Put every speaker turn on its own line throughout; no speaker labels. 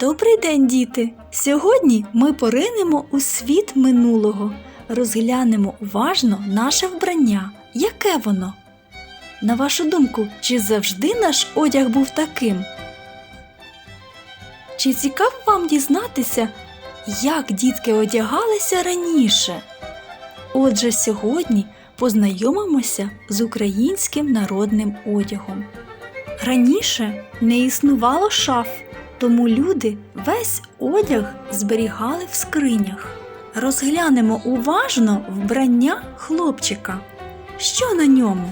Добрий день, діти! Сьогодні ми поринемо у світ минулого, розглянемо уважно наше вбрання. Яке воно? На вашу думку, чи завжди наш одяг був таким? Чи цікаво вам дізнатися, як дітки одягалися раніше? Отже, сьогодні познайомимося з українським народним одягом. Раніше не існувало шаф, тому люди весь одяг зберігали в скринях. Розглянемо уважно вбрання хлопчика. Що на ньому?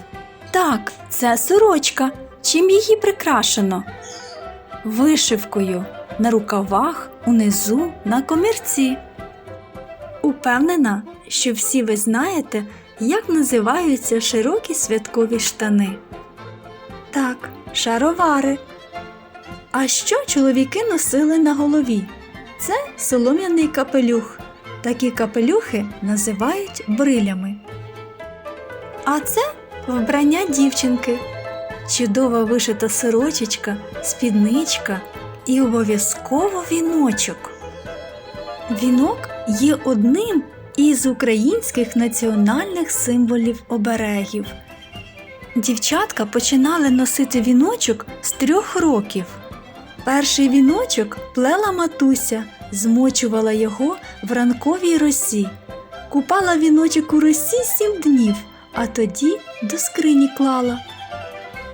Так, це сорочка. Чим її прикрашено? Вишивкою на рукавах, унизу, на комірці. Упевнена, що всі ви знаєте, як називаються широкі святкові штани. Так, шаровари. А що чоловіки носили на голові? Це солом'яний капелюх. Такі капелюхи називають брилями. А це вбрання дівчинки. Чудова вишита сорочечка, спідничка і обов'язково віночок. Вінок є одним із українських національних символів оберегів. Дівчатка починали носити віночок з трьох років. Перший віночок плела матуся, змочувала його в ранковій росі, купала віночок у росі сім днів, а тоді до скрині клала.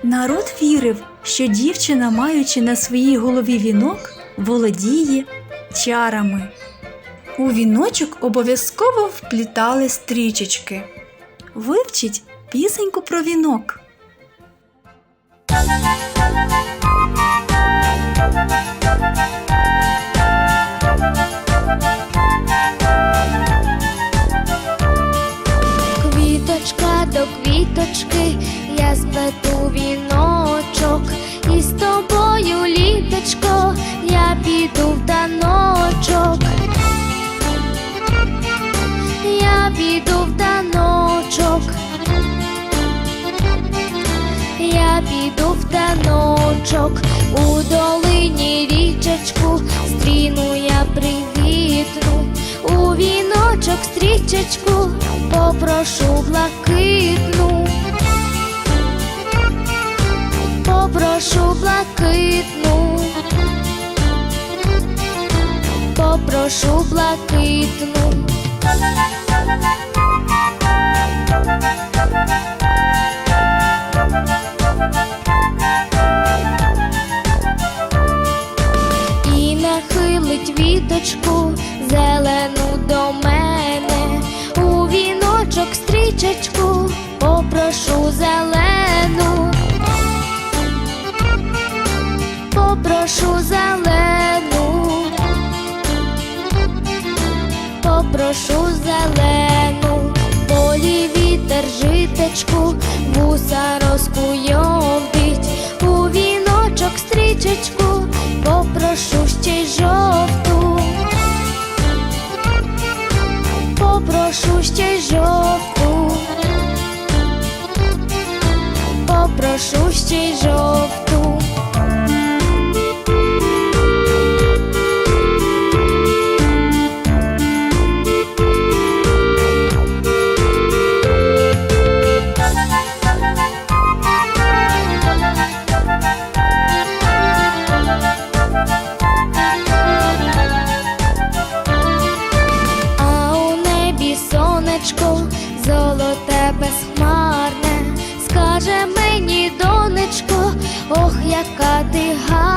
Народ вірив, що дівчина, маючи на своїй голові вінок, володіє чарами. У віночок обов'язково вплітали стрічечки. Вивчіть пісеньку про вінок.
Квіточки, я сплету віночок, і з тобою, літочко, я піду в таночок. Я піду в таночок. Я піду в таночок, у долині річечку, стріну я привітну, у віночок стрічечку, попрошу блакитну, попрошу блакитну. і нахилить віточку зелену до мене, у віночок стрічечку попрошу зелену, попрошу зелену, попрошу зелену, полі вітер житечку, вуса розкуйовдить, у віночок стрічечку попрошу ще й жовту, попрошу ще й жовту, попрошу ще й жовту. high